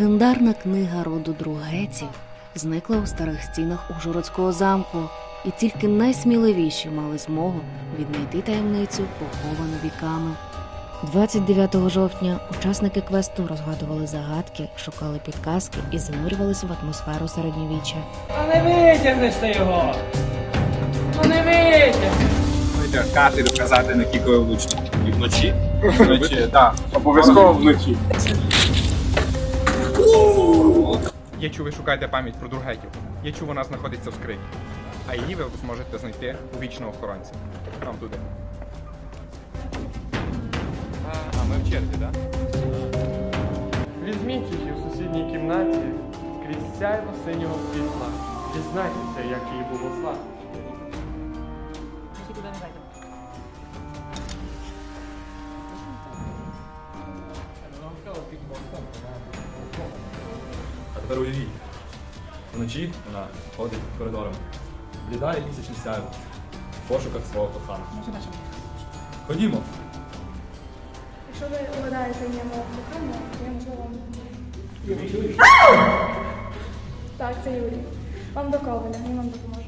Легендарна книга роду Другеців зникла у старих стінах Ужгородського замку, і тільки найсміливіші мали змогу віднайти таємницю, поховану віками. 29 жовтня учасники квесту розгадували загадки, шукали підказки і занурювалися в атмосферу середньовіччя. А не витягнеш ти його! Ну не витягнеш! Кати доказати на кікою влучно. І вночі? Вночі, так. Обов'язково вночі. Я чув, ви шукаєте пам'ять про другетів. Я чув, вона знаходиться в скрині. А її ви зможете знайти у вічного охоронця. Там туди. А, ми в черзі, так? Візьміть її в сусідній кімнаті крізь сяйво синього світла. Дізнайтеся, як їй було зла. А тепер уявіть. Вночі вона ходить коридором. Блідає місячне сяйво. В пошуках свого коханого. Ходімо. Якщо ви угадаєте ньому кохання, то я можу вам. Так, це Юрій. Вам до Коваля, він вам допоможе.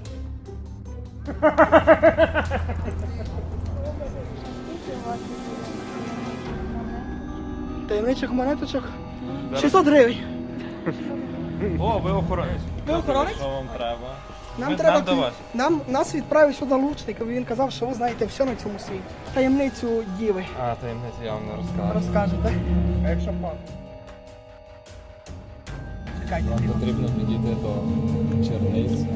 Таємничих монеточок 600 гривень. О, ви охоронець. Ви охоронець? Що вам треба? Нам Ми- треба нам до вас. Нам нас відправив сюди лучник, і він казав, що ви знаєте все на цьому світі. Таємницю діви А, таємницю я вам не розкажу. розкажете. А якщо пан? Чекайте. Потрібно підійти до черниці,